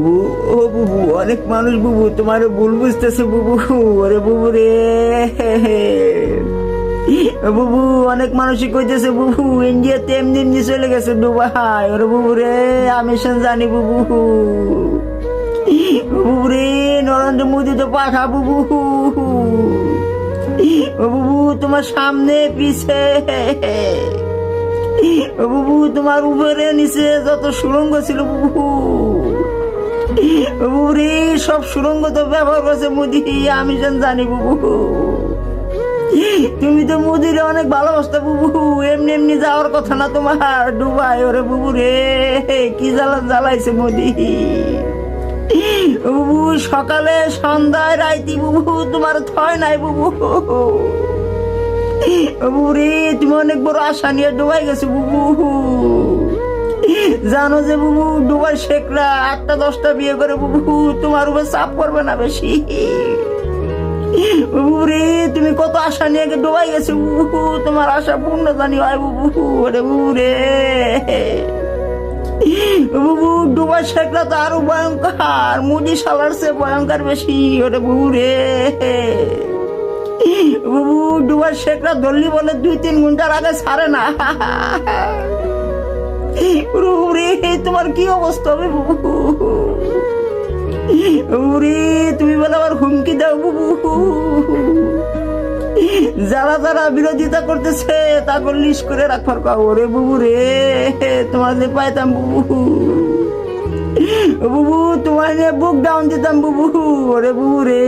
বুবু, ও বুবু অনেক মানুষ বুবু তোমার ভুল বুঝতেছে বুবু ওরে বুবু রে। বুবু অনেক মানুষই কইতেছে বুবু ইন্ডিয়াতে এমনি এমনি চলে গেছে দুবাই ওরে বুবু রে আমি জানি বুবু। বুবু রে নরেন্দ্র মোদী তো পাঠা বুবু। বুবু তোমার সামনে পিছে। বুবু তোমার উপরে নিচে যত সুরঙ্গ ছিল বুবু। বুবু সব সুরঙ্গ তো ব্যবহার করছে মোদি। আমি যেন জানি, বুবু। তুমি তো মুদির অনেক ভালোবাসতে, বুবু। এমনি এমনি যাওয়ার কথা না তোমার। ডুবাই, ওরে বুবু রে, কি জ্বালা জ্বালাইছে মোদি। বুবু, সকালে সন্ধ্যায় রাইতি, বুবু, তোমার থয় নাই, বুবু। বুবু রে, তুমি অনেক বড় আশা নিয়ে ডুবাই গেছো, বুবু। জানো যে বুবু ডুবাই শেখরা আটটা, দশটা বিয়ে করে বুবু, তোমার উপর চাপ করবে না বেশি। রে, তুমি কত আশা নিয়ে ডুবাই গেছো বুবু, তোমার আশা পূর্ণ জানি হয় বুবু, ওরে বুবু রে। বুবু ডুবাই শেখরা তো আরও ভয়ঙ্কর মুদি সালার সে ভয়ঙ্কর বেশি, ওরে বুবু রে। বুবু ডুবার শেখরা ধরলি বলে দুই, তিন ঘণ্টার আগে ছাড়ে না। রে তোমার কি অবস্থা হবে বুবু? রে তুমি বলে আমার হুমকি দাও বুবু। যারা যারা বিরোধিতা করতেছে তাকে লিস্ট করে রাখবার কাউ রে বুবু রে। তোমার যে পাইতাম বুবু। বুবু, তোমার নিয়ে বুক ডাউন দিতাম বুবু ওরে বুবু রে।